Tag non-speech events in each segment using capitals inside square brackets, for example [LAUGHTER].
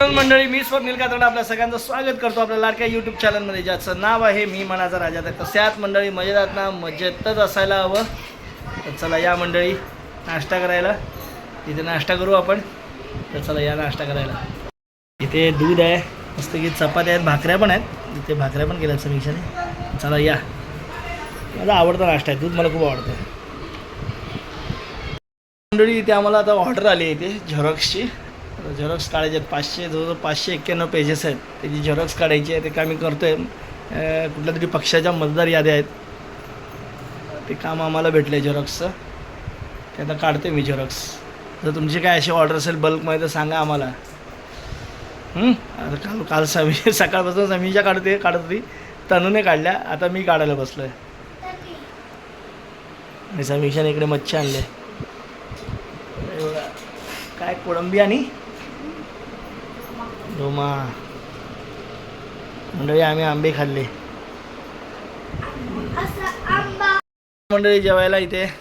मंडळी मी स्वप्नील कातरडा आपल्या सगळ्यांचं स्वागत करतो आपल्या लाडक्या यूट्यूब चॅनलमध्ये ज्याचं नाव आहे मी मनाचा राजा. तर कशात मंडळी? मजेदात ना मजेतच असायला हवं. तर चला या मंडळी नाश्ता करायला. इथे नाश्ता करू आपण. तर चला या नाश्ता करायला. इथे दूध आहे मस्त की चपात्या आहेत भाकऱ्या पण आहेत. इथे भाकऱ्या पण केल्या समीक्षाने चला या. माझा आवडता नाश्ता आहे दूध मला खूप आवडतं. मंडळी इथे आम्हाला आता ऑर्डर आली आहे इथे झेरॉक्सची झेरॉक्स काढायचे आहेत. पाचशे जवळजवळ पाचशे एक्क्याण्णव पेजेस आहेत. त्याची झेरॉक्स काढायची आहे ते काम मी करतो आहे कुठल्या तरी पक्षाच्या मतदार याद्या आहेत. ते काम आम्हाला भेटलं आहे झेरॉक्सचं ते आता काढते मी झेरॉक्स जर तुमची काय अशी ऑर्डर असेल बल्कमध्ये तर सांगा आम्हाला. आता काल काल समी [LAUGHS] सकाळपासून समीच्या काढते काढत होती. तनूने काढल्या आता मी काढायला बसलो आहे आणि समीक्षाने इकडे मच्छी आणले. काय कोळंबी आणि? रोमा. मंडळी आम्ही आंबे खाल्ले. मंडळी जेवायला इथे.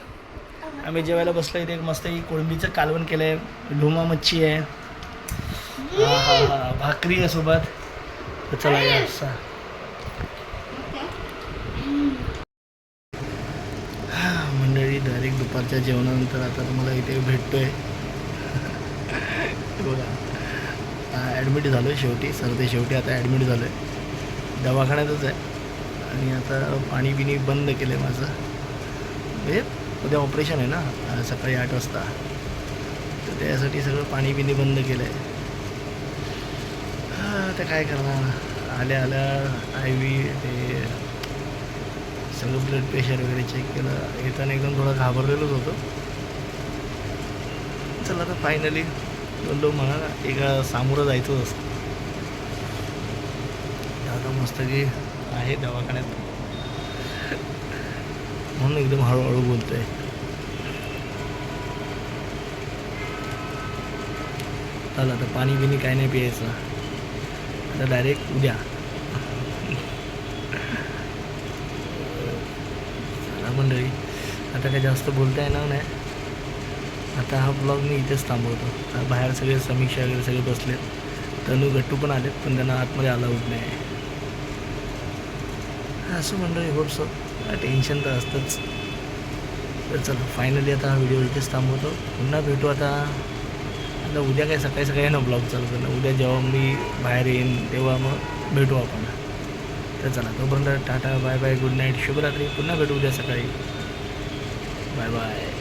आम्ही जेवायला बसलो इथे. एक मस्त कोळंबीचं कालवण केलं आहे ढोमा मच्छी आहे. हा, हा, हा. भाकरी आहे सोबत. चला या. असा मंडळी डायरेक्ट दुपारच्या जेवणानंतर आता तुम्हाला इथे भेटतोय. [LAUGHS] बघा. ॲडमिट झालो आहे शेवटी सरते शेवटी आता ॲडमिट झालो आहे दवाखान्यातच आहे. आणि आता पाणी बिणी बंद केलं आहे माझं. म्हणजे उद्या ऑपरेशन आहे ना सकाळी आठ वाजता. तर त्यासाठी सगळं पाणी बिणी बंद केलं आहे आता काय करणार? आल्या आल्या आय व्ही ते सगळं ब्लड प्रेशर वगैरे चेक केलं. येताना एकदम थोडा घाबरलेलोच होतो. चला आता फायनली बोललो मला एका सामोरं जायचं असतं दादा मस्त की आहे दवाखान्यात. म्हणून एकदम हळूहळू बोलतोय. चला आता पाणी बिनी काय नाही प्यायचं. आता डायरेक्ट उद्या. मंडळी आता काय जास्त बोलता येणार नाही. आता हा ब्लॉग मी इथेच थांबवतो. आता बाहेर सगळे समीक्षा वगैरे सगळे बसलेत. तनू गट्टू पण आलेत पण त्यांना आतमध्ये अलाउड नाही आहे. असं मंडळी होप्स टेन्शन तर असतंच. तर चला फायनली आता हा व्हिडिओ इथेच थांबवतो. पुन्हा भेटू आता. आता उद्या काय सकाळी सकाळी ना ब्लॉग चालू करणार. उद्या जेव्हा मी बाहेर येईन तेव्हा मग भेटू आपण. तर चला तोपर्यंत tata bye bye good night शुभरात्री. पुन्हा भेटू उद्या सकाळी. Bye bye